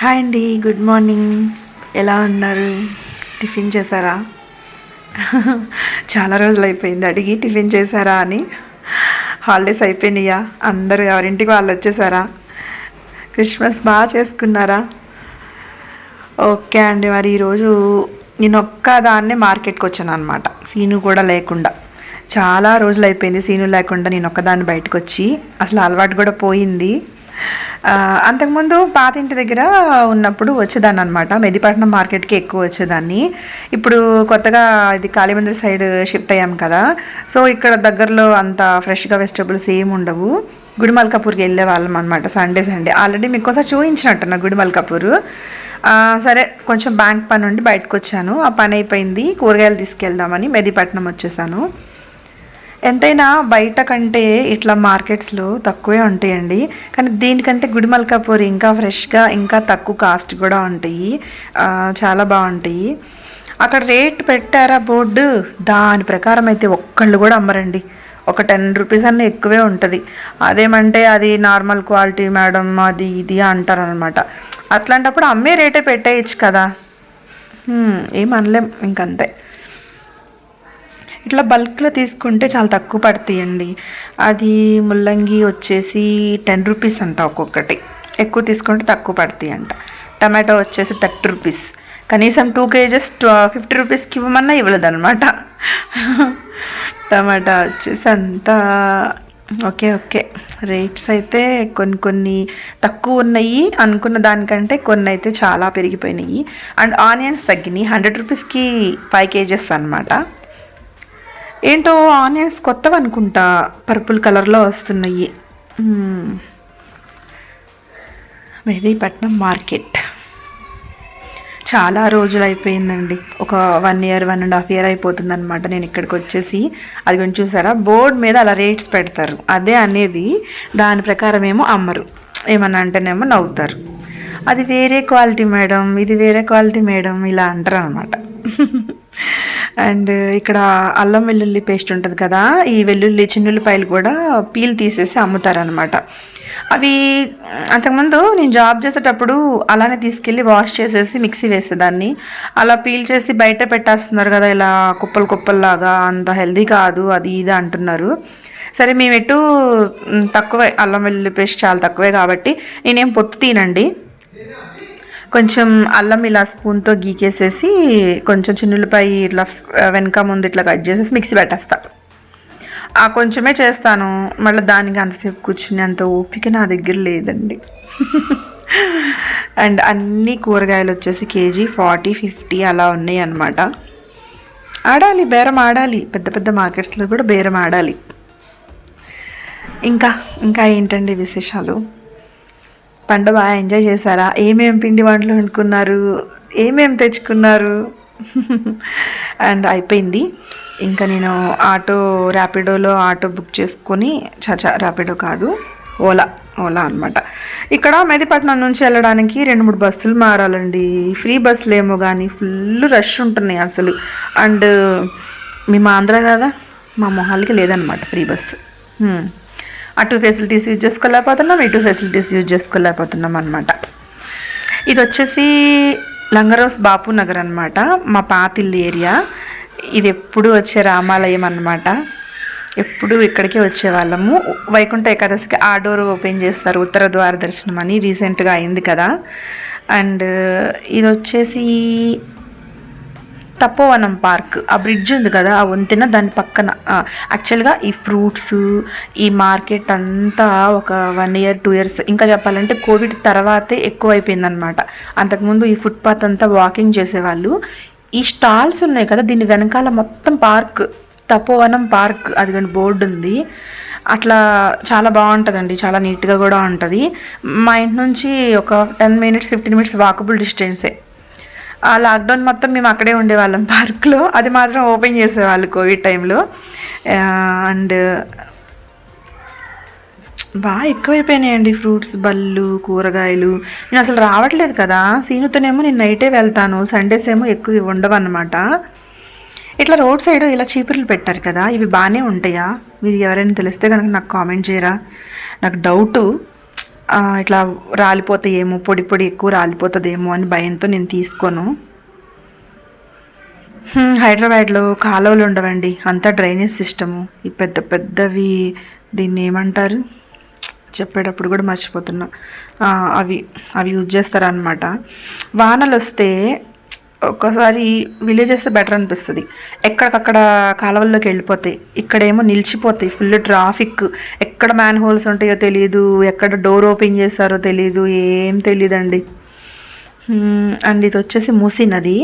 Hi అండి good morning ఎలా ఉన్నారు? టిఫిన్ చేశారా? చాలా రోజులు అయిపోయింది అడిగి టిఫిన్ చేశారా అని. హాలిడేస్ అయిపోయినాయా? అందరూ ఎవరింటికి వాళ్ళు వచ్చేసారా? క్రిస్మస్ బాగా చేసుకున్నారా? ఓకే అండి మరి ఈరోజు నేను ఒక్కదాన్నే మార్కెట్కి వచ్చాను అనమాట సీను కూడా లేకుండా. చాలా రోజులు అయిపోయింది సీను లేకుండా నేను ఒక్కదాన్ని బయటకు వచ్చి. అసలు అలవాటు కూడా పోయింది. అంతకుముందు పాత ఇంటి దగ్గర ఉన్నప్పుడు వచ్చేదాన్ని అనమాట మెదిపట్నం మార్కెట్కి ఎక్కువ వచ్చేదాన్ని. ఇప్పుడు కొత్తగా ఇది కాళీమందిర్ సైడ్ షిఫ్ట్ అయ్యాం కదా. సో ఇక్కడ దగ్గరలో అంత ఫ్రెష్గా వెజిటబుల్స్ ఏమి ఉండవు. గుడిమల్కాపూర్కి వెళ్ళే వాళ్ళం అనమాట సండే సండే. ఆల్రెడీ మీకు ఒకసారి చూపించినట్టున్నా గుడిమల్కాపూర్ సరే కొంచెం బ్యాంక్ పని ఉండి బయటకు వచ్చాను ఆ పని అయిపోయింది. కూరగాయలు తీసుకెళ్దామని మెదిపట్నం వచ్చేసాను. ఎంతైనా బయట కంటే ఇట్లా మార్కెట్స్లో తక్కువే ఉంటాయండి. కానీ దీనికంటే గుడిమల్కాపూర్ ఇంకా ఫ్రెష్గా ఇంకా తక్కువ కాస్ట్ కూడా ఉంటాయి. చాలా బాగుంటాయి. అక్కడ రేట్ పెట్టారా బోర్డు? దాని ప్రకారం అయితే ఒక్కళ్ళు కూడా అమ్మరండి. ఒక టెన్ రూపీస్ అన్న ఎక్కువే ఉంటుంది. అదేమంటే అది నార్మల్ క్వాలిటీ మేడం అది ఇది అంటారనమాట. అట్లాంటప్పుడు అమ్మే రేటే పెట్టేయచ్చు కదా. ఏం అనలేం ఇంకంతే. ఇట్లా బల్క్లో తీసుకుంటే చాలా తక్కువ పడతాయండి. అది ముల్లంగి వచ్చేసి టెన్ రూపీస్ అంట ఒక్కొక్కటి. ఎక్కువ తీసుకుంటే తక్కువ పడతాయి అంట టమాటో వచ్చేసి థర్టీ రూపీస్. కనీసం టూ కేజెస్ ఫిఫ్టీ రూపీస్కి ఇవ్వమన్నా ఇవ్వలేదన్నమాట. టమాటా వచ్చేసి అంతా ఓకే ఓకే. రేట్స్ అయితే కొన్ని కొన్ని తక్కువ ఉన్నాయి. అనుకున్న దానికంటే కొన్ని అయితే చాలా పెరిగిపోయినాయి. అండ్ ఆనియన్స్ తగ్గినాయి. హండ్రెడ్ రూపీస్కి ఫైవ్ కేజెస్ అనమాట ఏంటో ఆనియన్స్ కొత్తవి అనుకుంటా పర్పుల్ కలర్లో వస్తున్నాయి. మెహదీపట్నం మార్కెట్. చాలా రోజులు అయిపోయిందండి ఒక one year one and half year అయిపోతుంది అనమాట నేను ఇక్కడికి వచ్చేసి అది కొంచెం చూసారా? బోర్డ్ మీద అలా రేట్స్ పెడతారు. అదే అనేది దాని ప్రకారం ఏమో అమ్మరు. ఏమన్నా అంటేనేమో నవ్వుతారు. అది వేరే క్వాలిటీ మేడం ఇది వేరే క్వాలిటీ మేడం ఇలా అంటారు అనమాట అండ్ ఇక్కడ అల్లం వెల్లుల్లి పేస్ట్ ఉంటుంది కదా ఈ వెల్లుల్లి చిన్నుల్లిపాయలు కూడా పీల్ తీసేసి అమ్ముతారనమాట అవి అంతకుముందు నేను జాబ్ చేసేటప్పుడు అలానే తీసుకెళ్ళి వాష్ చేసేసి మిక్సీ వేసేదాన్ని. అలా పీల్ చేసి బయట పెట్టేస్తున్నారు కదా ఇలా కుప్పలు కుప్పల్లాగా అంత హెల్దీ కాదు అది ఇది అంటున్నారు. సరే మేము ఎటు తక్కువే అల్లం వెల్లుల్లి పేస్ట్ చాలా తక్కువే కాబట్టి నేనేం పొట్టు తీనండి కొంచెం అల్లం ఇలా స్పూన్తో గీకేసేసి కొంచెం చిన్నులపై ఇట్లా వెనక ముందు ఇట్లా కట్ చేసేసి మిక్సీ పెట్టేస్తా. ఆ కొంచెమే చేస్తాను. మళ్ళీ దానికి అంతసేపు కూర్చుని అంత ఓపిక నా దగ్గర లేదండి. అండ్ అన్ని కూరగాయలు వచ్చేసి కేజీ ఫార్టీ ఫిఫ్టీ అలా ఉన్నాయి అన్నమాట. ఆడాలి బేరం ఆడాలి. పెద్ద పెద్ద మార్కెట్స్లో కూడా బేరం ఆడాలి. ఇంకా ఇంకా ఏంటండి విశేషాలు? పండుగ బాగా ఎంజాయ్ చేశారా? ఏమేం పిండి వంటలు వండుకున్నారు? ఏమేం తెచ్చుకున్నారు? అండ్ అయిపోయింది. ఇంకా నేను ఆటో ర్యాపిడోలో ఆటో బుక్ చేసుకొని చచా ర్యాపిడో కాదు ఓలా ఓలా అనమాట ఇక్కడ మెదిపట్నం నుంచి వెళ్ళడానికి రెండు మూడు బస్సులు మారాలండి. ఫ్రీ బస్సులు ఏమో కానీ ఫుల్ రష్ ఉంటున్నాయి అసలు. అండ్ మేము ఆంధ్ర కదా? మా మొహాలకి లేదనమాట ఫ్రీ బస్సు. అటు ఫెసిలిటీస్ యూజ్ చేసుకోలేకపోతున్నాం ఇటు ఫెసిలిటీస్ యూజ్ చేసుకోలేకపోతున్నాం అనమాట ఇది వచ్చేసి లంగరోస్ బాపు నగర్ అనమాట మా పాతిల్లి ఏరియా. ఇది ఎప్పుడు వచ్చే రామాలయం అనమాట ఎప్పుడు ఇక్కడికే వచ్చేవాళ్ళము. వైకుంఠ ఏకాదశికి ఆ డోర్ ఓపెన్ చేస్తారు ఉత్తర ద్వార దర్శనం అని రీసెంట్గా అయింది కదా. అండ్ ఇది వచ్చేసి తపోవనం పార్క్. ఆ బ్రిడ్జ్ ఉంది కదా ఆ వంతెన దాని పక్కన. యాక్చువల్గా ఈ ఫ్రూట్స్ ఈ మార్కెట్ అంతా ఒక వన్ ఇయర్ టూ ఇయర్స్ ఇంకా చెప్పాలంటే కోవిడ్ తర్వాతే ఎక్కువైపోయిందనమాట అంతకుముందు ఈ ఫుట్పాత్ అంతా వాకింగ్ చేసేవాళ్ళు. ఈ స్టాల్స్ ఉన్నాయి కదా దీని వెనకాల మొత్తం పార్క్. తపోవనం పార్క్ అది కానీ బోర్డు ఉంది. అట్లా చాలా బాగుంటుందండి చాలా నీట్గా కూడా ఉంటుంది. మా ఇంటి నుంచి ఒక ten minutes fifteen minutes walkable డిస్టెన్సే ఆ లాక్డౌన్ మొత్తం మేము అక్కడే ఉండేవాళ్ళం పార్క్లో. అది మాత్రం ఓపెన్ చేసేవాళ్ళు కోవిడ్ టైంలో. అండ్ బాగా ఎక్కువైపోయినాయండి ఫ్రూట్స్ బళ్ళు కూరగాయలు. నేను అసలు రావట్లేదు కదా. సీనుతోనేమో నేను నైటే వెళ్తాను. సండేస్ ఏమో ఎక్కువ ఉండవు అనమాట ఇట్లా రోడ్ సైడ్ ఇలా చీపుర్లు పెట్టారు కదా ఇవి బాగానే ఉంటాయా? మీరు ఎవరైనా తెలిస్తే కనుక నాకు కామెంట్ చేయరా? నాకు డౌటు. ఇట్లా రాలిపోతాయేమో పొడి పొడి ఎక్కువ రాలిపోతుందేమో అని భయంతో నేను తీసుకోను. హైదరాబాద్లో కాలువలు ఉండవండి. అంతా డ్రైనేజ్ సిస్టము. ఈ పెద్ద పెద్దవి దీన్ని ఏమంటారు? చెప్పేటప్పుడు కూడా మర్చిపోతున్నా. అవి అవి యూజ్ చేస్తారనమాట వానలు వస్తే ఒక్కోసారి విలేజెస్ బెటర్ అనిపిస్తుంది. ఎక్కడికక్కడ కాలువల్లోకి వెళ్ళిపోతాయి ఇక్కడేమో నిలిచిపోతాయి ఫుల్ ట్రాఫిక్ ఎక్కడ మ్యాన్ హోల్స్ ఉంటాయో తెలియదు ఎక్కడ డోర్ ఓపెన్ చేస్తారో తెలియదు ఏం తెలియదండి అండ్ ఇది వచ్చేసి మూసీ నది.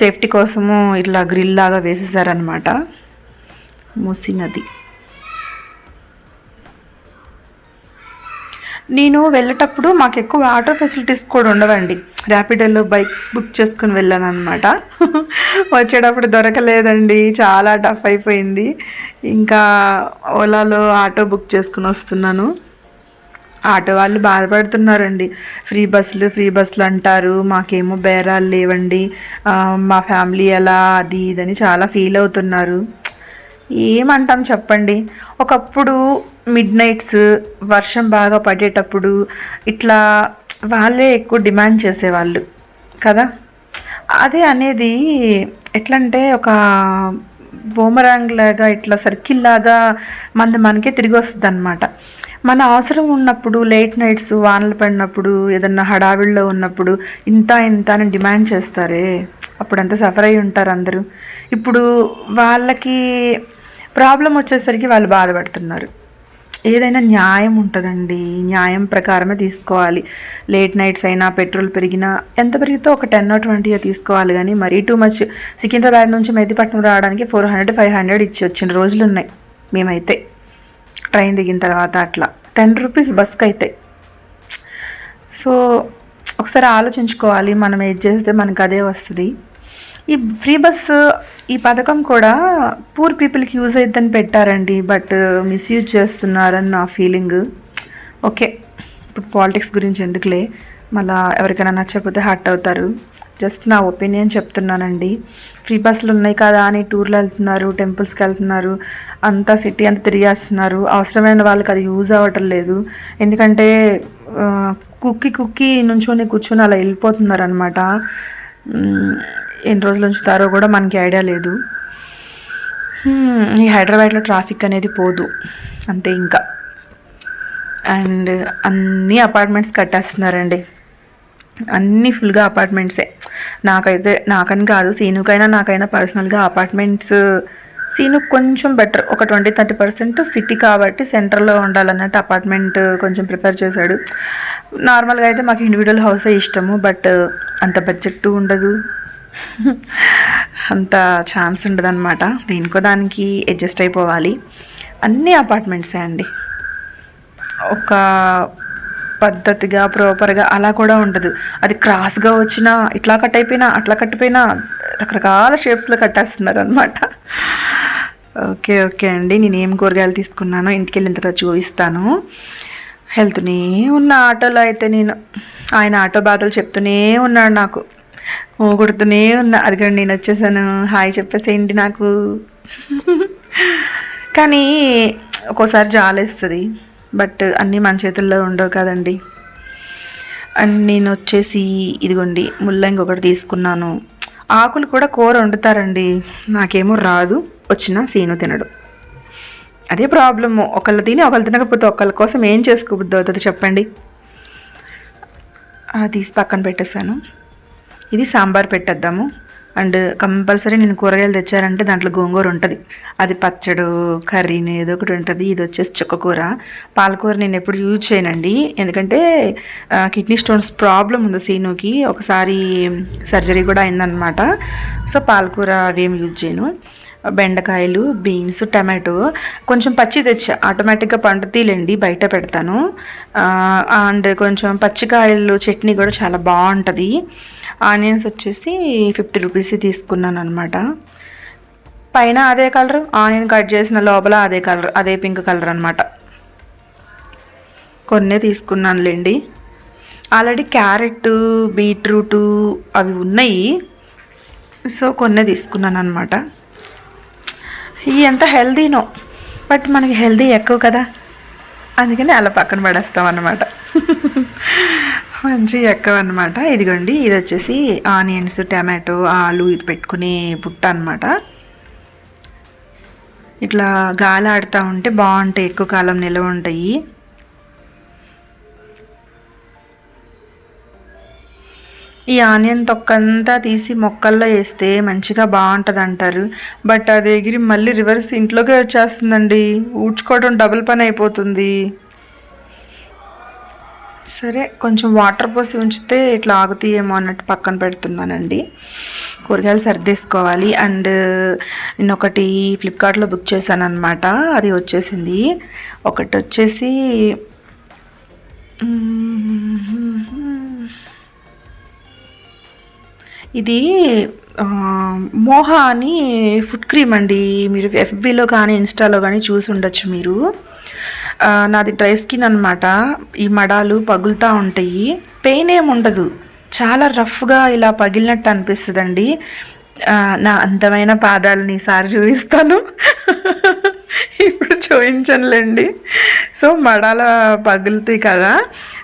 సేఫ్టీ కోసము ఇట్లా గ్రిల్ లాగా వేసేసారనమాట మూసీ నది. నేను వెళ్ళేటప్పుడు మాకు ఎక్కువ ఆటో ఫెసిలిటీస్ కూడా ఉండవండి. ర్యాపిడోలో బైక్ బుక్ చేసుకుని వెళ్ళాను అనమాట వచ్చేటప్పుడు దొరకలేదండి. చాలా టఫ్ అయిపోయింది. ఇంకా ఓలాలో ఆటో బుక్ చేసుకుని వస్తున్నాను. ఆటో వాళ్ళు బాధపడుతున్నారండి. ఫ్రీ బస్సులు ఫ్రీ బస్సులు అంటారు. మాకేమో బేరాలు లేవండి. మా ఫ్యామిలీ ఎలా అది ఇదని చాలా ఫీల్ అవుతున్నారు. ఏమంటాం చెప్పండి? ఒకప్పుడు మిడ్ నైట్స్ వర్షం బాగా పడేటప్పుడు ఇట్లా వాళ్ళే ఎక్కువ డిమాండ్ చేసేవాళ్ళు కదా? అదే అనేది ఎట్లా అంటే ఒక బోమరాంగ్ లాగా ఇట్లా సర్కిల్ లాగా మంది మనకే తిరిగి వస్తుంది అనమాట మన అవసరం ఉన్నప్పుడు లేట్ నైట్స్ వానలు పడినప్పుడు ఏదన్నా హడావిడిలో ఉన్నప్పుడు ఇంత ఇంత అని డిమాండ్ చేస్తారే? అప్పుడంతా సఫర్ అయి ఉంటారు అందరూ. ఇప్పుడు వాళ్ళకి ప్రాబ్లం వచ్చేసరికి వాళ్ళు బాధపడుతున్నారు. ఏదైనా న్యాయం ఉంటుందండి. న్యాయం ప్రకారమే తీసుకోవాలి. లేట్ నైట్స్ అయినా పెట్రోల్ పెరిగినా ఎంత పెరిగితే ఒక టెన్ ట్వంటీ తీసుకోవాలి. కానీ మరీ టూ మచ్ సికింద్రాబాద్ నుంచి మెహదీపట్నం రావడానికి ఫోర్ హండ్రెడ్ ఫైవ్ హండ్రెడ్ ఇచ్చి వచ్చిన రోజులు ఉన్నాయి. మేమైతే ట్రైన్ దిగిన తర్వాత అట్లా. టెన్ రూపీస్ బస్కి అయితే. సో ఒకసారి ఆలోచించుకోవాలి. మనం ఏది చేస్తే మనకు అదే వస్తుంది. ఈ ఫ్రీ బస్సు ఈ పథకం కూడా పూర్ పీపుల్కి యూజ్ అవుతుందని పెట్టారండి బట్ మిస్యూజ్ చేస్తున్నారని నా ఫీలింగ్ ఓకే ఇప్పుడు పాలిటిక్స్ గురించి ఎందుకులే? మళ్ళా ఎవరికైనా నచ్చకపోతే హర్ట్ అవుతారు. జస్ట్ నా ఒపీనియన్ చెప్తున్నానండి. ఫ్రీ బస్సులు ఉన్నాయి కదా అని టూర్లు వెళ్తున్నారు టెంపుల్స్కి వెళ్తున్నారు అంతా సిటీ అంతా తిరిగేస్తున్నారు. అవసరమైన వాళ్ళకి అది యూజ్ అవ్వటం లేదు. ఎందుకంటే కుక్కి కుక్కి నుంచొని కూర్చొని అలా వెళ్ళిపోతున్నారు అనమాట ఎన్ని రోజులు ఉంచుతారో కూడా మనకి ఐడియా లేదు. ఈ హైదరాబాద్లో ట్రాఫిక్ అనేది పోదు. అంతే ఇంకా. అండ్ అన్ని అపార్ట్మెంట్స్ కట్టేస్తున్నారండి. అన్నీ ఫుల్గా అపార్ట్మెంట్సే. నాకైతే నాకని కాదు సీనుకైనా నాకైనా పర్సనల్గా అపార్ట్మెంట్స్ సీను కొంచెం బెటర్. ఒక ట్వంటీ థర్టీ పర్సెంట్ సిటీ కాబట్టి సెంటర్లో ఉండాలన్నట్టు అపార్ట్మెంట్ కొంచెం ప్రిఫర్ చేశాడు. నార్మల్గా అయితే మాకు ఇండివిజువల్ హౌసే ఇష్టము బట్ అంత బడ్జెట్ ఉండదు. అంత ఛాన్స్ ఉండదన్నమాట. దేనికో దానికి అడ్జస్ట్ అయిపోవాలి. అన్ని అపార్ట్మెంట్సే అండి. ఒక పద్ధతిగా ప్రాపర్గా అలా కూడా ఉండదు. అది క్రాస్గా వచ్చినా ఇట్లా కట్ అయిపోయినా అట్లా కట్టిపోయినా రకరకాల షేప్స్లో కట్టేస్తున్నారు అనమాట ఓకే ఓకే అండి. నేను ఏం కూరగాయలు తీసుకున్నానో ఇంటికి వెళ్ళిన తర్వాత చూపిస్తాను. వెళ్తూనే ఉన్న ఆటోలో అయితే నేను ఆయన ఆటో బాధలు చెప్తూనే ఉన్నాడు నాకు. ఊగుడుతూనే ఉన్నా. అదిగండి నేను వచ్చేసాను. హాయ్ చెప్పేసేయండి నాకు. కానీ ఒక్కోసారి జాలేస్తుంది. బట్ అన్నీ మన చేతుల్లో ఉండవు కదండి. అండ్ నేను వచ్చేసి ఇదిగోండి ముల్లంగి ఒకటి తీసుకున్నాను. ఆకులు కూడా కూర వండుతారండి. నాకేమో రాదు. వచ్చిన సీను తినడు. అదే ప్రాబ్లము. ఒకళ్ళు తిని ఒకళ్ళు తినకపోతే ఒకళ్ళ కోసం ఏం చేసుకోబుద్ది అవుతుంది చెప్పండి. తీసి పక్కన పెట్టేశాను. ఇది సాంబార్ పెట్టేద్దాము. అండ్ కంపల్సరీ నేను కూరగాయలు తెచ్చారంటే దాంట్లో గోంగూర ఉంటుంది. అది పచ్చడు కర్రీని ఏదో ఒకటి ఉంటుంది. ఇది వచ్చేసి చుక్కకూర పాలకూర నేను ఎప్పుడు యూజ్ చేయనండి. ఎందుకంటే కిడ్నీ స్టోన్స్ ప్రాబ్లం ఉంది సీనుకి. ఒకసారి సర్జరీ కూడా అయిందనమాట సో పాలకూర అవేమి యూజ్ చేయను. బెండకాయలు బీన్స్ టమాటో. కొంచెం పచ్చి తెచ్చా. ఆటోమేటిక్గా పండుతీలేండి. బయట పెడతాను. అండ్ కొంచెం పచ్చికాయలు చట్నీ కూడా చాలా బాగుంటుంది. ఆనియన్స్ వచ్చేసి ఫిఫ్టీ రూపీస్ తీసుకున్నాను అనమాట పైన అదే కలర్ ఆనియన్ కట్ చేసిన లోపల అదే కలర్ అదే పింక్ కలర్ అనమాట కొన్నే తీసుకున్నానులేండి. ఆల్రెడీ క్యారెట్ బీట్రూట్ అవి ఉన్నాయి. సో కొన్నే తీసుకున్నాను అనమాట ఇవి ఎంత హెల్దీనో బట్ మనకి హెల్దీ ఎక్కువ కదా. అందుకని అలా పక్కన పడేస్తాం అన్నమాట మంచి ఎక్కవ అనమాట ఇదిగోండి ఇది వచ్చేసి ఆనియన్స్ టమాటో ఆలు ఇది పెట్టుకునే బుట్ట అనమాట ఇట్లా గాలి ఆడుతూ ఉంటే బాగుంటాయి ఎక్కువ కాలం నిల్వ ఉంటాయి. ఈ ఆనియన్ తొక్కంతా తీసి మొక్కల్లో వేస్తే మంచిగా బాగుంటుంది అంటారు బట్ అది ఎగిరి మళ్ళీ రివర్స్ ఇంట్లోకే వచ్చేస్తుందండి. ఊడ్చుకోవడం డబుల్ పని అయిపోతుంది. సరే కొంచెం వాటర్ పోసి ఉంచితే ఇట్లా ఆగుతాయేమో అన్నట్టు పక్కన పెడుతున్నానండి. కూరగాయలు సర్దేసుకోవాలి. అండ్ నేను ఒకటి ఫ్లిప్కార్ట్లో బుక్ చేశాను అనమాట అది వచ్చేసింది. ఒకటి వచ్చేసి ఇది మోహా అని ఫుడ్ క్రీమ్ అండి. మీరు ఎఫ్బీలో కానీ ఇన్స్టాలో కానీ చూసి ఉండొచ్చు మీరు. నాది డ్రై స్కిన్ అనమాట ఈ మడాలు పగులుతూ ఉంటాయి. పెయిన్ ఏమి ఉండదు. చాలా రఫ్గా ఇలా పగిలినట్టు అనిపిస్తుందండి. నా అందమైన పాదాలని ఈసారి చూపిస్తాను. ఇప్పుడు చూపించనులేండి. సో మడాల పగులుతాయి కదా.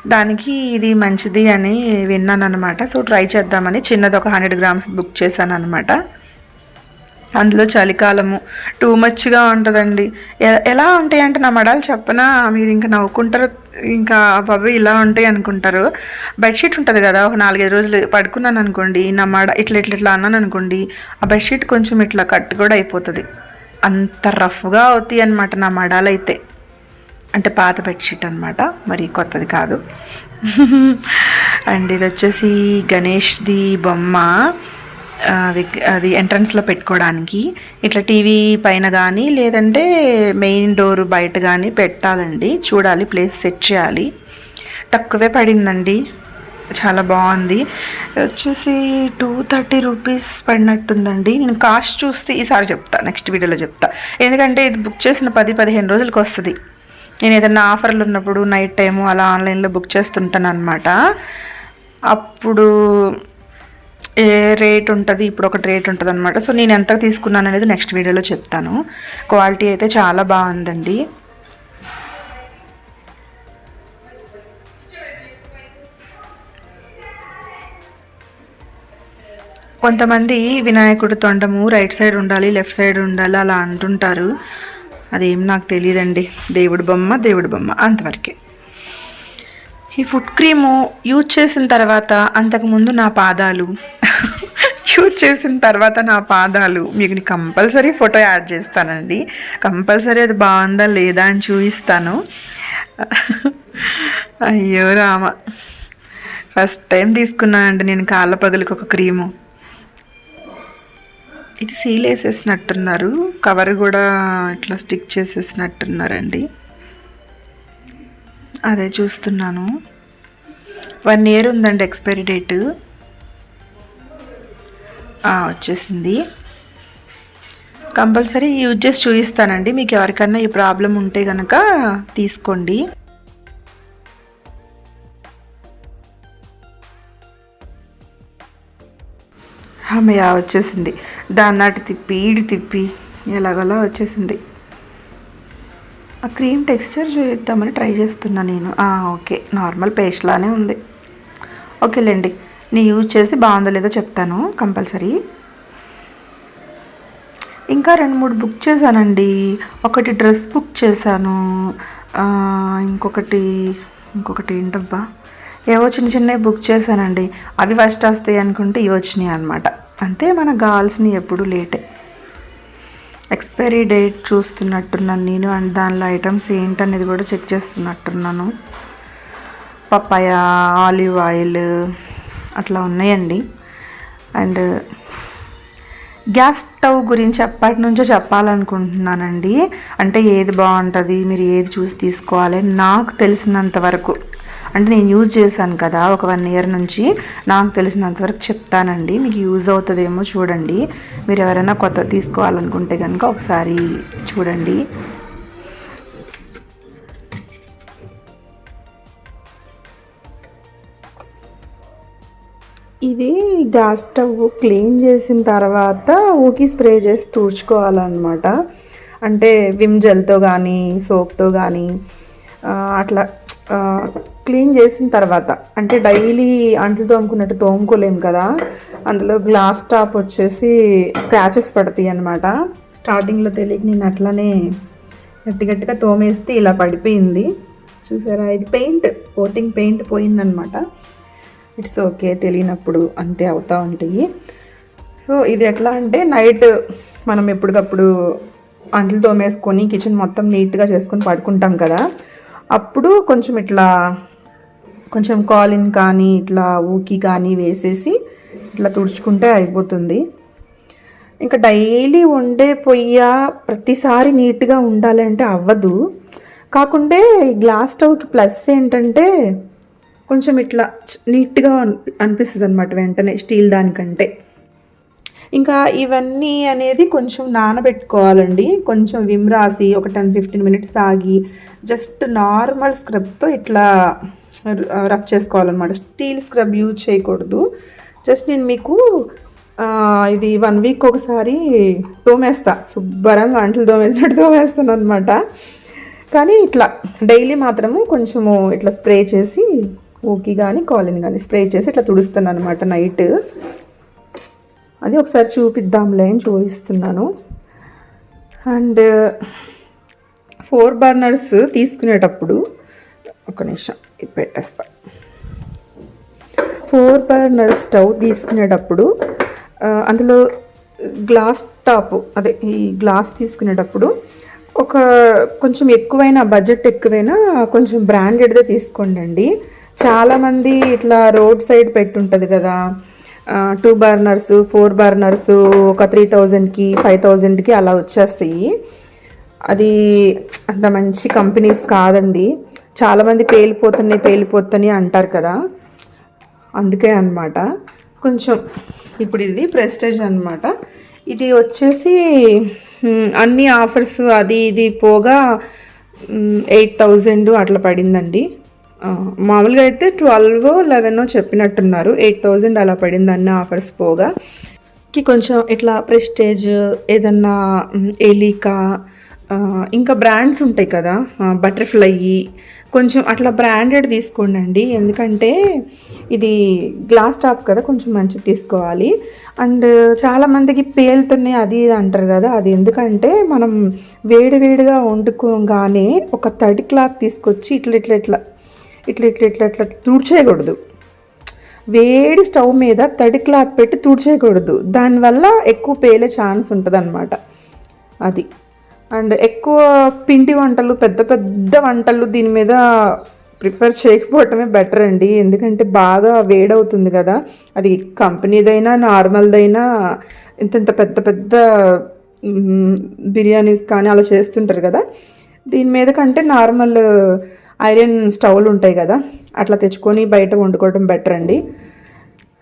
దానికి ఇది మంచిది అని విన్నాను అనమాట సో ట్రై చేద్దామని చిన్నది ఒక హండ్రెడ్ గ్రామ్స్ బుక్ చేశాను అనమాట అందులో చలికాలము. టూ మచ్గా ఉంటుందండి. ఎలా ఉంటాయి అంటే నా మడాలు చెప్పనా? మీరు ఇంకా నవ్వుకుంటారు ఇంకా బాబు ఇలా ఉంటాయి అనుకుంటారు. బెడ్షీట్ ఉంటుంది కదా ఒక నాలుగైదు రోజులు పడుకున్నాను అనుకోండి నా మడ ఇట్లా ఇట్లా ఇట్లా అన్నాను అనుకోండి ఆ బెడ్షీట్ కొంచెం ఇట్లా కట్ కూడా అయిపోతుంది. అంత రఫ్గా అవుతాయి అనమాట నా మడాలు అయితే అంటే పాత బెడ్షీట్ అనమాట మరి కొత్తది కాదు. అండ్ ఇది వచ్చేసి గణేష్ది బొమ్మ. అది ఎంట్రన్స్లో పెట్టుకోవడానికి. ఇట్లా టీవీ పైన కానీ లేదంటే మెయిన్ డోర్ బయట కానీ పెట్టాలండి. చూడాలి ప్లేస్ సెట్ చేయాలి. తక్కువే పడిందండి. చాలా బాగుంది. వచ్చేసి టూ థర్టీ రూపీస్ పడినట్టుందండి. నేను కాస్ట్ చూస్తే ఈసారి చెప్తా నెక్స్ట్ వీడియోలో చెప్తా. ఎందుకంటే ఇది బుక్ చేసిన పది పదిహేను రోజులకి వస్తుంది. నేను ఏదైనా ఆఫర్లు ఉన్నప్పుడు నైట్ టైము అలా ఆన్లైన్లో బుక్ చేస్తుంటాను అనమాట అప్పుడు ఏ రేట్ ఉంటుంది? ఇప్పుడు ఒకటి రేట్ ఉంటుంది అనమాట సో నేను ఎంత తీసుకున్నాను అనేది నెక్స్ట్ వీడియోలో చెప్తాను. క్వాలిటీ అయితే చాలా బాగుందండి. కొంతమంది వినాయకుడు తొండము రైట్ సైడ్ ఉండాలి లెఫ్ట్ సైడ్ ఉండాలి అలా అంటుంటారు. అదేం నాకు తెలియదండి. దేవుడి బొమ్మ దేవుడి బొమ్మ అంతవరకే. ఈ ఫుడ్ క్రీము యూజ్ చేసిన తర్వాత అంతకుముందు నా పాదాలు. యూజ్ చేసిన తర్వాత నా పాదాలు. మీకు కంపల్సరీ ఫోటో యాడ్ చేస్తానండి. కంపల్సరీ అది బాగుందా లేదా అని చూపిస్తాను. అయ్యో రామ. ఫస్ట్ టైం తీసుకున్నానండి నేను కాళ్ళ పగులకు ఒక క్రీము. ఇది సీల్ వేసేసినట్టున్నారు. కవర్ కూడా ఇట్లా స్టిక్ చేసేసినట్టున్నారండి. అదే చూస్తున్నాను. వన్ ఇయర్ ఉందండి ఎక్స్పైరీ డేట్. వచ్చేసింది. కంపల్సరీ యూజ్ చేసి చూపిస్తానండి. మీకు ఎవరికైనా ఈ ప్రాబ్లం ఉంటే కనుక తీసుకోండి. అమ్మయ్య వచ్చేసింది. దాన్ని తిప్పి ఈడి తిప్పి ఎలాగోలా వచ్చేసింది. ఆ క్రీమ్ టెక్స్చర్ చూద్దామని ట్రై చేస్తున్నా నేను. ఓకే. నార్మల్ పేస్ట్ లానే ఉంది. ఓకేలేండి నేను యూజ్ చేసి బాగుందో లేదో చెప్తాను. కంపల్సరీ. ఇంకా రెండు మూడు బుక్ చేశానండి. ఒకటి డ్రెస్ బుక్ చేశాను. ఇంకొకటి ఇంకొకటి ఏంటబ్బా? ఏవో చిన్న చిన్నవి బుక్ చేశానండి. అవి ఫస్ట్ వస్తాయి అనుకుంటే ఇవి వచ్చినాయి అనమాట అంతే మన గర్ల్స్ని ఎప్పుడు లేటే. ఎక్స్పైరీ డేట్ చూస్తున్నట్టున్నాను నేను అండ్ దానిలో ఐటమ్స్ ఏంటనేది కూడా చెక్ చేస్తున్నట్టున్నాను. పప్పాయ ఆలివ్ ఆయిల్ అట్లా ఉన్నాయండి. అండ్ గ్యాస్ స్టవ్ గురించి ఎప్పటి నుంచో చెప్పాలనుకుంటున్నానండి. అంటే ఏది బాగుంటుంది మీరు ఏది చూసి తీసుకోవాలి నాకు తెలిసినంత వరకు. అంటే నేను యూజ్ చేశాను కదా ఒక వన్ ఇయర్ నుంచి. నాకు తెలిసినంతవరకు చెప్తానండి. మీకు యూజ్ అవుతుందేమో చూడండి. మీరు ఎవరైనా కొత్త తీసుకోవాలనుకుంటే కనుక ఒకసారి చూడండి. ఇది గ్యాస్ స్టవ్ క్లీన్ చేసిన తర్వాత ఊకి స్ప్రే చేసి తుడుచుకోవాలన్నమాట. అంటే విమ్ జెల్తో కానీ సోప్తో కానీ అట్లా క్లీన్ చేసిన తర్వాత అంటే డైలీ అంట్లు తోముకున్నట్టు తోముకోలేము కదా అందులో గ్లాస్ టాప్ వచ్చేసి స్క్రాచెస్ పడతాయి అనమాట స్టార్టింగ్లో తెలియక నేను అట్లానే గట్టి గట్టిగా తోమేస్తే ఇలా పడిపోయింది. చూసారా? ఇది పెయింట్ కోటింగ్ పెయింట్ పోయిందనమాట ఇట్స్ ఓకే తెలియనప్పుడు అంతే అవుతూ ఉంటాయి. సో ఇది ఎట్లా అంటే నైట్ మనం ఎప్పటికప్పుడు అంట్లు తోమేసుకొని కిచెన్ మొత్తం నీట్గా చేసుకొని పడుకుంటాం కదా. అప్పుడు కొంచెం ఇట్లా కొంచెం కాలిన్ కానీ ఇట్లా ఊకి కానీ వేసేసి ఇట్లా తుడుచుకుంటే అయిపోతుంది. ఇంకా డైలీ వండే పొయ్య ప్రతిసారి నీట్గా ఉండాలంటే అవ్వదు. కాకుంటే గ్లాస్ స్టవ్కి ప్లస్ ఏంటంటే కొంచెం ఇట్లా నీట్గా అనిపిస్తుంది అనమాట వెంటనే స్టీల్ దానికంటే. ఇంకా ఇవన్నీ అనేది కొంచెం నానబెట్టుకోవాలండి. కొంచెం విమ్ రాసి ఒక టెన్ ఫిఫ్టీన్ మినిట్స్ ఆగి జస్ట్ నార్మల్ స్క్రబ్తో ఇట్లా రఫ్ చేసుకోవాలన్నమాట. స్టీల్ స్క్రబ్ యూజ్ చేయకూడదు. జస్ట్ నేను మీకు ఇది వన్ వీక్ ఒకసారి తోమేస్తా. శుభ్రంగా అంట్లు తోమేసినట్టు తోమేస్తాను అనమాట కానీ ఇట్లా డైలీ మాత్రము కొంచెము ఇట్లా స్ప్రే చేసి ఊకి కానీ కాలిన్ కానీ స్ప్రే చేసి ఇట్లా తుడుస్తాను అనమాట నైట్. అది ఒకసారి చూపిద్దాంలే అని చూపిస్తున్నాను. అండ్ ఫోర్ బర్నర్స్ తీసుకునేటప్పుడు ఒక నిమిషం ఇది పెట్టేస్తా. ఫోర్ బర్నర్ స్టవ్ తీసుకునేటప్పుడు అందులో గ్లాస్ టాప్ అదే ఈ గ్లాస్ తీసుకునేటప్పుడు ఒక కొంచెం ఎక్కువైనా బడ్జెట్ ఎక్కువైనా కొంచెం బ్రాండెడ్దే తీసుకోండి అండి చాలామంది ఇట్లా రోడ్ సైడ్ పెట్టుంటుంది కదా టూ బర్నర్స్ ఫోర్ బర్నర్స్ ఒక త్రీ థౌజండ్కి ఫైవ్ థౌజండ్కి అలా వచ్చేస్తాయి. అది అంత మంచి కంపెనీస్ కాదండి. చాలామంది పేలిపోతున్నాయి పేలిపోతున్నాయి అంటారు కదా. అందుకే అన్నమాట. కొంచెం ఇప్పుడు ఇది ప్రెస్టేజ్ అనమాట ఇది వచ్చేసి అన్ని ఆఫర్స్ అది ఇది పోగా ఎయిట్ థౌజండ్ అట్లా పడిందండి. మామూలుగా అయితే ట్వెల్వ్ లెవెనో చెప్పినట్టున్నారు. ఎయిట్ థౌజండ్ అలా పడింది అన్ని ఆఫర్స్ పోగా. కి కొంచెం ఇట్లా ప్రెస్టేజ్ ఏదన్నా మ్, ఎలికా ఇంకా బ్రాండ్స్ ఉంటాయి కదా బటర్ఫ్లై కొంచెం అట్లా బ్రాండెడ్ తీసుకోండి అండి ఎందుకంటే ఇది గ్లాస్ టాప్ కదా కొంచెం మంచిది తీసుకోవాలి. అండ్ చాలామందికి పేలుతున్నాయి అది ఇది అంటారు కదా అది ఎందుకంటే మనం వేడివేడిగా వండుకోగానే ఒక తడి క్లాత్ తీసుకొచ్చి ఇట్లా ఇట్లా ఇట్లా ఇట్లా ఇట్లా ఇట్లా ఇట్లా తుడిచేయకూడదు. వేడి స్టవ్ మీద తడి క్లాత్ పెట్టి తుడిచేయకూడదు. దానివల్ల ఎక్కువ పేలే ఛాన్స్ ఉంటుంది అది. అండ్ ఎక్కువ పిండి వంటలు పెద్ద పెద్ద వంటలు దీని మీద ప్రిఫర్ చేయకపోవటమే బెటర్ అండి. ఎందుకంటే బాగా వేడవుతుంది కదా. అది కంపెనీదైనా నార్మల్దైనా ఇంత ఇంత పెద్ద పెద్ద బిర్యానీస్ కానీ అలా చేస్తుంటారు కదా. దీని మీద కంటే నార్మల్ ఐరన్ స్టవ్లు ఉంటాయి కదా. అట్లా తెచ్చుకొని బయట వండుకోవడం బెటర్ అండి.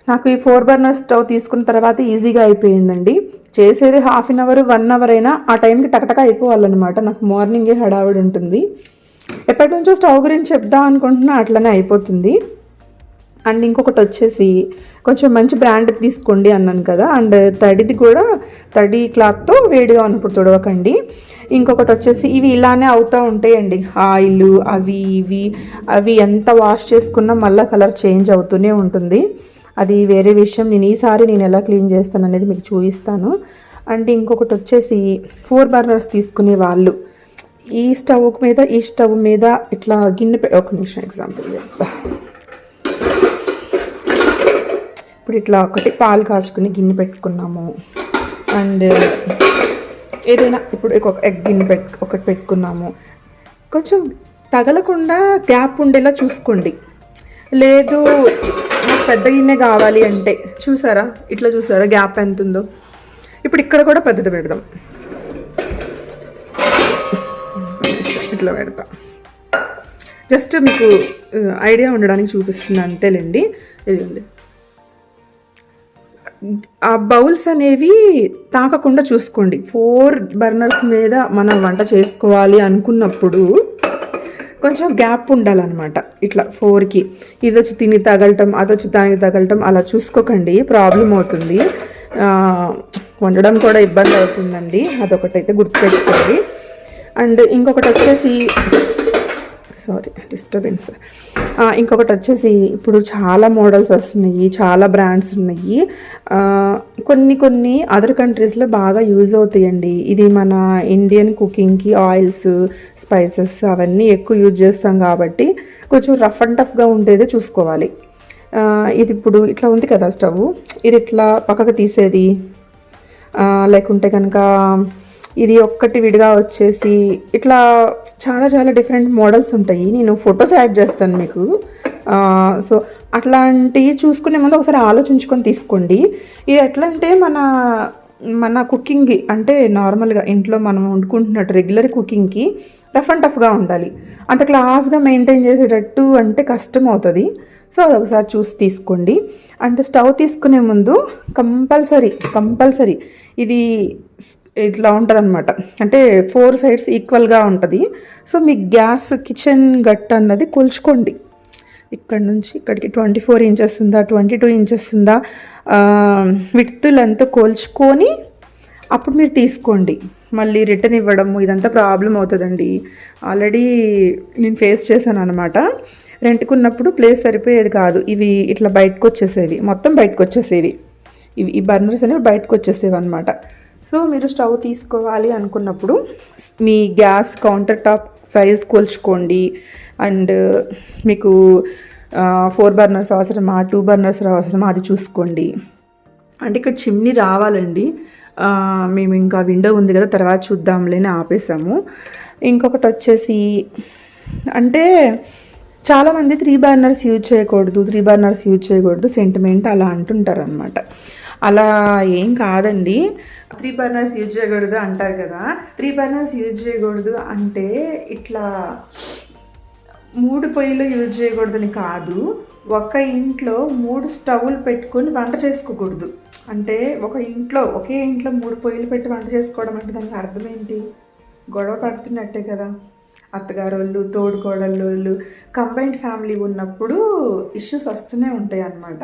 నాకు ఈ ఫోర్ బర్నర్ స్టవ్ తీసుకున్న తర్వాత ఈజీగా అయిపోయిందండి. చేసేది half an hour one hour అయినా ఆ టైంకి టకటక అయిపోవాలన్నమాట. నాకు మార్నింగే హడావిడి ఉంటుంది. ఎప్పటి నుంచో స్టవ్ గురించి చెప్దాం అనుకుంటున్నా అట్లనే అయిపోతుంది. అండ్ ఇంకొకటి వచ్చేసి కొంచెం మంచి బ్రాండ్ తీసుకోండి అన్నాను కదా. అండ్ తడిది కూడా తడి క్లాత్తో వేడిగా ఉన్నప్పుడు తుడవకండి. ఇంకొకటి వచ్చేసి ఇవి ఇలానే అవుతూ ఉంటాయండి. ఆయిల్ అవి ఇవి అవి ఎంత వాష్ చేసుకున్నా మళ్ళీ కలర్ చేంజ్ అవుతూనే ఉంటుంది. అది వేరే విషయం. నేను ఈసారి నేను ఎలా క్లీన్ చేస్తాను అనేది మీకు చూపిస్తాను. అండ్ ఇంకొకటి వచ్చేసి ఫోర్ బర్నర్స్ తీసుకునే వాళ్ళు. ఈ స్టవ్ మీద ఈ స్టవ్ మీద ఇట్లా గిన్నె పె- ఒక నిమిషం ఎగ్జాంపుల్ చెప్తా. ఇప్పుడు ఇట్లా ఒకటి పాలు కాచుకుని గిన్నె పెట్టుకున్నాము. అండ్ ఏదైనా ఇప్పుడు ఒక ఎగ్ గిన్నె పెట్టు ఒకటి పెట్టుకున్నాము. కొంచెం తగలకుండా గ్యాప్ ఉండేలా చూసుకోండి. లేదు పెద్ద గిన్నె కావాలి అంటే చూసారా? ఇట్లా చూసారా? గ్యాప్ ఎంత ఉందో ఇప్పుడు ఇక్కడ కూడా పెద్దది పెడదాం. ఇట్లా పెడతా. జస్ట్ మీకు ఐడియా ఉండడానికి చూపిస్తుంది అంతేలేండి. ఇదిగోండి. ఆ బౌల్స్ అనేవి తాకకుండా చూసుకోండి. ఫోర్ బర్నర్స్ మీద మనం వంట చేసుకోవాలి అనుకున్నప్పుడు కొంచెం గ్యాప్ ఉండాలన్నమాట. ఇట్లా ఫోర్కి. ఇది వచ్చి తిని తగలటం అది వచ్చి దానికి తగలటం అలా చూసుకోకండి. ప్రాబ్లం అవుతుంది. వండడం కూడా ఇబ్బంది అవుతుందండి. అదొకటైతే గుర్తుపెట్టుకోండి. అండ్ ఇంకొకటి వచ్చేసి సారీ డిస్టర్బెన్స్ ఇంకొకటి వచ్చేసి ఇప్పుడు చాలా మోడల్స్ వస్తున్నాయి చాలా బ్రాండ్స్ ఉన్నాయి. కొన్ని కొన్ని అదర్ కంట్రీస్లో బాగా యూజ్ అవుతాయండి. ఇది మన ఇండియన్ కుకింగ్కి ఆయిల్స్ స్పైసెస్ అవన్నీ ఎక్కువ యూజ్ చేస్తాం కాబట్టి కొంచెం రఫ్ అండ్ టఫ్గా ఉండేదే చూసుకోవాలి. ఇది ఇప్పుడు ఇట్లా ఉంది కదా స్టవ్. ఇది ఇట్లా పక్కకు తీసేది. లేకుంటే కనుక ఇది ఒక్కటి విడిగా వచ్చేసి ఇట్లా చాలా చాలా డిఫరెంట్ మోడల్స్ ఉంటాయి. నేను ఫొటోస్ యాడ్ చేస్తాను మీకు. సో అట్లాంటివి చూసుకునే ముందు ఒకసారి ఆలోచించుకొని తీసుకోండి. ఇది ఎట్లా అంటే మన మన కుకింగ్కి అంటే నార్మల్గా ఇంట్లో మనం వండుకుంటున్నట్టు రెగ్యులర్ కుకింగ్కి రఫ్ అండ్ టఫ్గా ఉండాలి. అంత క్లాస్గా మెయింటైన్ చేసేటట్టు అంటే కష్టం అవుతుంది. సో అది ఒకసారి చూసి తీసుకోండి. అంటే స్టవ్ తీసుకునే ముందు కంపల్సరీ కంపల్సరీ ఇది ఇట్లా ఉంటుంది అనమాట అంటే ఫోర్ సైడ్స్ ఈక్వల్గా ఉంటుంది. సో మీ గ్యాస్ కిచెన్ గట్ అన్నది కొలుచుకోండి. ఇక్కడ నుంచి ఇక్కడికి ట్వంటీ ఫోర్ ఇంచెస్ ఉందా ట్వంటీ టూ ఇంచెస్ ఉందా విత్తులంతా లెంత్ కోల్చుకొని అప్పుడు మీరు తీసుకోండి. మళ్ళీ రిటర్న్ ఇవ్వడము ఇదంతా ప్రాబ్లం అవుతుందండి. ఆల్రెడీ నేను ఫేస్ చేశాను అనమాట రెంట్కున్నప్పుడు ప్లేస్ సరిపోయేది కాదు. ఇవి ఇట్లా బయటకు వచ్చేసేవి మొత్తం బయటకు వచ్చేసేవి ఇవి ఈ బర్నర్స్ అనేవి బయటకు వచ్చేసేవి అనమాట సో మీరు స్టవ్ తీసుకోవాలి అనుకున్నప్పుడు మీ గ్యాస్ కౌంటర్ టాప్ సైజ్ కొలుచుకోండి. అండ్ మీకు ఫోర్ బర్నర్స్ అవసరమా టూ బర్నర్స్ అవసరమా అది చూసుకోండి. అంటే ఇక్కడ చిమ్నీ రావాలండి. మేము ఇంకా విండో ఉంది కదా తర్వాత చూద్దాంలేని ఆపేసాము. ఇంకొకటి వచ్చేసి అంటే చాలామంది త్రీ బర్నర్స్ యూజ్ చేయకూడదు త్రీ బర్నర్స్ యూజ్ చేయకూడదు సెంటిమెంట్ అలా అంటుంటారు అనమాట అలా ఏం కాదండి. త్రీ బర్నర్స్ యూజ్ చేయకూడదు అంటారు కదా. త్రీ బర్నర్స్ యూజ్ చేయకూడదు అంటే ఇట్లా మూడు పొయ్యిలు యూజ్ చేయకూడదని కాదు. ఒక ఇంట్లో మూడు స్టవ్లు పెట్టుకొని వంట చేసుకోకూడదు. అంటే ఒక ఇంట్లో ఒకే ఇంట్లో మూడు పొయ్యిలు పెట్టి వంట చేసుకోవడం అంటే దానికి అర్థం ఏంటి? గొడవ పడుతున్నట్టే కదా. అత్తగారోళ్ళు తోడుకోడళ్ళు కంబైన్డ్ ఫ్యామిలీ ఉన్నప్పుడు ఇష్యూస్ వస్తూనే ఉంటాయి అన్నమాట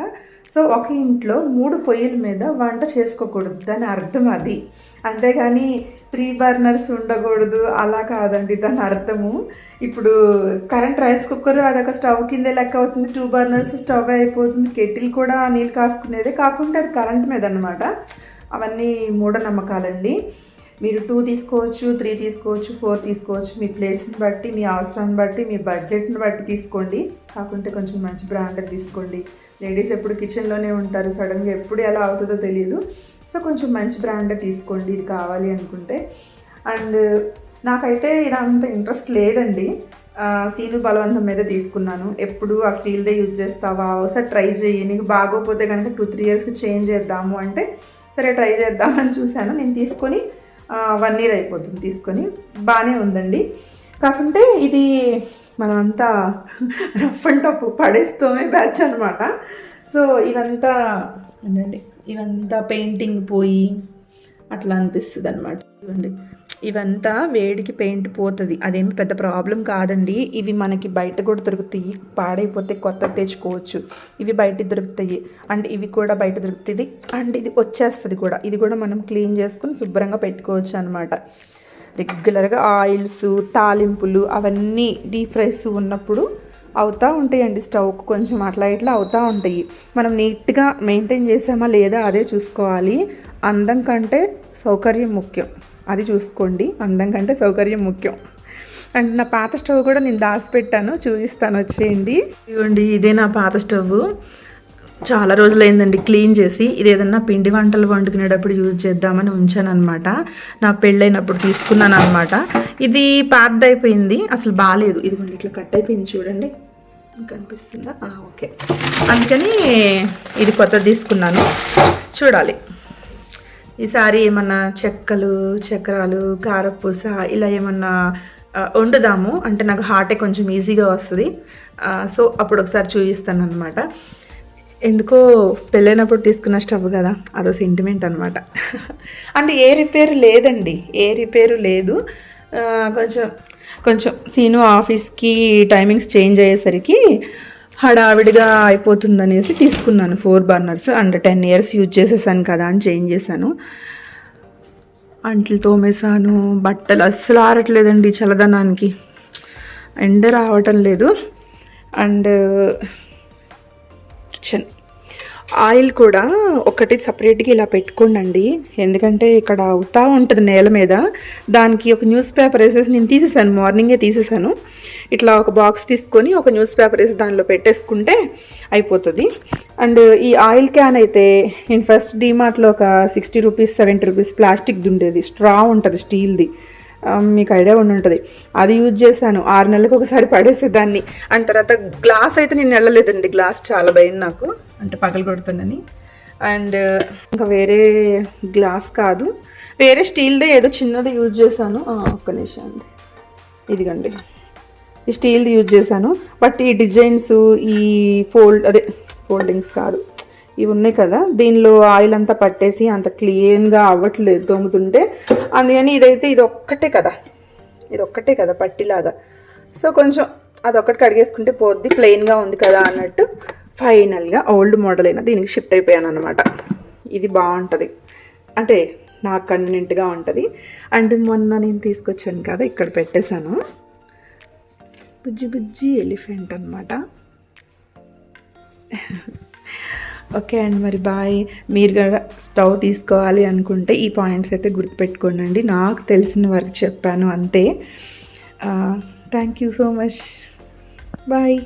సో ఒక ఇంట్లో మూడు పొయ్యిల మీద వంట చేసుకోకూడదు. దాని అర్థం అది. అంతేగాని త్రీ బర్నర్స్ ఉండకూడదు. అలా కాదండి. దాని అర్థము. ఇప్పుడు కరెంట్ రైస్ కుక్కర్ అదొక స్టవ్ కింద లెక్క అవుతుంది. టూ బర్నర్స్ స్టవ్ అయిపోతుంది. కెటిల్ కూడా నీళ్ళు కాసుకునేదే కాకుండా అది కరెంట్ మీద అనమాట అవన్నీ మూఢనమ్మకాలండి. మీరు టూ తీసుకోవచ్చు త్రీ తీసుకోవచ్చు ఫోర్ తీసుకోవచ్చు. మీ ప్లేస్ని బట్టి మీ అవసరాన్ని బట్టి మీ బడ్జెట్ని బట్టి తీసుకోండి. కాకుంటే కొంచెం మంచి బ్రాండెడ్ తీసుకోండి. లేడీస్ ఎప్పుడు కిచెన్లోనే ఉంటారు సడన్గా ఎప్పుడు ఎలా అవుతుందో తెలియదు సో కొంచెం మంచి బ్రాండ్ తీసుకోండి ఇది కావాలి అనుకుంటే. అండ్ నాకైతే ఇదంత అంత ఇంట్రెస్ట్ లేదండి సీను బలవంతం మీద తీసుకున్నాను. ఎప్పుడు ఆ స్టీల్దే యూజ్ చేస్తావా? ఒకసారి ట్రై చేయి నీకు బాగోపోతే కనుక టూ త్రీ ఇయర్స్కి చేంజ్ చేద్దాము అంటే సరే ట్రై చేద్దామని చూశాను. నేను తీసుకొని వన్ ఇయర్ అయిపోతుంది తీసుకొని. బాగానే ఉందండి. కాకుంటే ఇది మనమంతా రఫ్ అండ్ టఫ్ పడేస్తూనే బ్యాచ్ అనమాట సో ఇవంతా ఏంటండి ఇవంతా పెయింటింగ్ పోయి అట్లా అనిపిస్తుంది అనమాట ఇవ్వండి. ఇవంతా వేడికి పెయింట్ పోతుంది. అదేమి పెద్ద ప్రాబ్లం కాదండి. ఇవి మనకి బయట కూడా దొరుకుతాయి. పాడైపోతే కొత్త తెచ్చుకోవచ్చు. ఇవి బయట దొరుకుతాయి. అండ్ ఇవి కూడా బయట దొరుకుతుంది అండ్ ఇది వచ్చేస్తుంది కూడా. ఇది కూడా మనం క్లీన్ చేసుకుని శుభ్రంగా పెట్టుకోవచ్చు అనమాట రెగ్యులర్గా ఆయిల్స్ తాలింపులు అవన్నీ డీప్ ఫ్రైస్ ఉన్నప్పుడు అవుతూ ఉంటాయండి. స్టవ్ కొంచెం అట్లా ఇట్లా అవుతూ ఉంటాయి. మనం నీట్గా మెయింటైన్ చేసామా లేదా అదే చూసుకోవాలి. అందం కంటే సౌకర్యం ముఖ్యం. అది చూసుకోండి. అందం కంటే సౌకర్యం ముఖ్యం. అండ్ నా పాత స్టవ్ కూడా నేను దాచిపెట్టాను. చూపిస్తాను. వచ్చేయండి. ఇదిగోండి ఇదే నా పాత స్టవ్ చాలా రోజులైందండి క్లీన్ చేసి. ఇది ఏదన్నా పిండి వంటలు వండుకునేటప్పుడు యూజ్ చేద్దామని ఉంచాను అనమాట నా పెళ్ళైనప్పుడు తీసుకున్నాను అనమాట ఇది పాత్ అయిపోయింది. అసలు బాగాలేదు ఇదిగోండి ఇట్లా కట్ అయిపోయింది చూడండి. కనిపిస్తుందా? ఓకే. అందుకని ఇది కొత్త తీసుకున్నాను. చూడాలి. ఈసారి ఏమన్నా చెక్కలు చక్రాలు కారపూస ఇలా ఏమన్నా వండుదాము. అంటే నాకు హార్టే కొంచెం ఈజీగా వస్తుంది. సో అప్పుడు ఒకసారి చూపిస్తాను అనమాట ఎందుకో పెళ్ళైనప్పుడు తీసుకున్న స్టవ్ కదా అదో సెంటిమెంట్ అనమాట అంటే ఏ రిపేర్ లేదండి ఏ రిపేరు లేదు. కొంచెం కొంచెం సీను ఆఫీస్కి టైమింగ్స్ చేంజ్ అయ్యేసరికి హడావిడిగా అయిపోతుందనేసి తీసుకున్నాను. Four burners and ten years use చేసేసాను కదా అని చేంజ్ చేశాను. అంట్లు తోమేశాను బట్టలు అస్సలు ఆరట్లేదండి చల్లదనానికి. ఎండ రావటం లేదు. అండ్ కిచెన్ ఆయిల్ కూడా ఒకటి సపరేట్గా ఇలా పెట్టుకోండి ఎందుకంటే ఇక్కడ అవుతా ఉంటుంది నేల మీద. దానికి ఒక న్యూస్ పేపర్ వేసేసి నేను తీసేసాను మార్నింగే తీసేసాను. ఇట్లా ఒక బాక్స్ తీసుకొని ఒక న్యూస్ పేపర్ వేసి దానిలో పెట్టేసుకుంటే అయిపోతుంది. అండ్ ఈ ఆయిల్ క్యాన్ అయితే నేను ఫస్ట్ డీమార్ట్లో ఒక సిక్స్టీ రూపీస్ సెవెంటీ రూపీస్ ప్లాస్టిక్ది ఉండేది. స్ట్రా ఉంటుంది స్టీల్ది మీకు ఐడియా ఉండి ఉంటుంది. అది యూజ్ చేశాను. ఆరు నెలలకు ఒకసారి పడేసేదాన్ని అండ్ తర్వాత గ్లాస్ అయితే నేను వెళ్ళలేదండి గ్లాస్ చాలా భయం నాకు. అంటే పగలు కొడుతుందని. అండ్ ఇంకా వేరే గ్లాస్ కాదు. వేరే స్టీల్దే ఏదో చిన్నది యూజ్ చేశాను. ఒక్క నిమిషం అండి. ఇదిగండి. ఈ స్టీల్ది యూజ్ చేశాను. బట్ ఈ డిజైన్స్ ఈ ఫోల్డ్ అదే ఫోల్డింగ్స్ కాదు. ఇవి ఉన్నాయి కదా. దీనిలో ఆయిల్ అంతా పట్టేసి అంత క్లీన్గా అవ్వట్లేదు తోముతుంటే. అందుకని ఇదైతే ఇది ఒక్కటే కదా. ఇది ఒక్కటే కదా పట్టిలాగా. సో కొంచెం అదొక్కటి కడిగేసుకుంటే పోద్ది ప్లెయిన్గా ఉంది కదా అన్నట్టు ఫైనల్గా ఓల్డ్ మోడల్ అయినా దీనికి షిఫ్ట్ అయిపోయాను అనమాట ఇది బాగుంటుంది. అంటే నాకు కన్వీనెంట్గా ఉంటుంది. అండ్ మొన్న నేను తీసుకొచ్చాను కదా ఇక్కడ పెట్టేశాను. బుజ్జి బుజ్జి ఎలిఫెంట్ అనమాట ఓకే అండి మరి బాయ్. మీరు కూడా స్టవ్ తీసుకోవాలి అనుకుంటే ఈ పాయింట్స్ అయితే గుర్తుపెట్టుకోండి నాకు తెలిసిన వరకు చెప్పాను అంతే. Thank you so much bye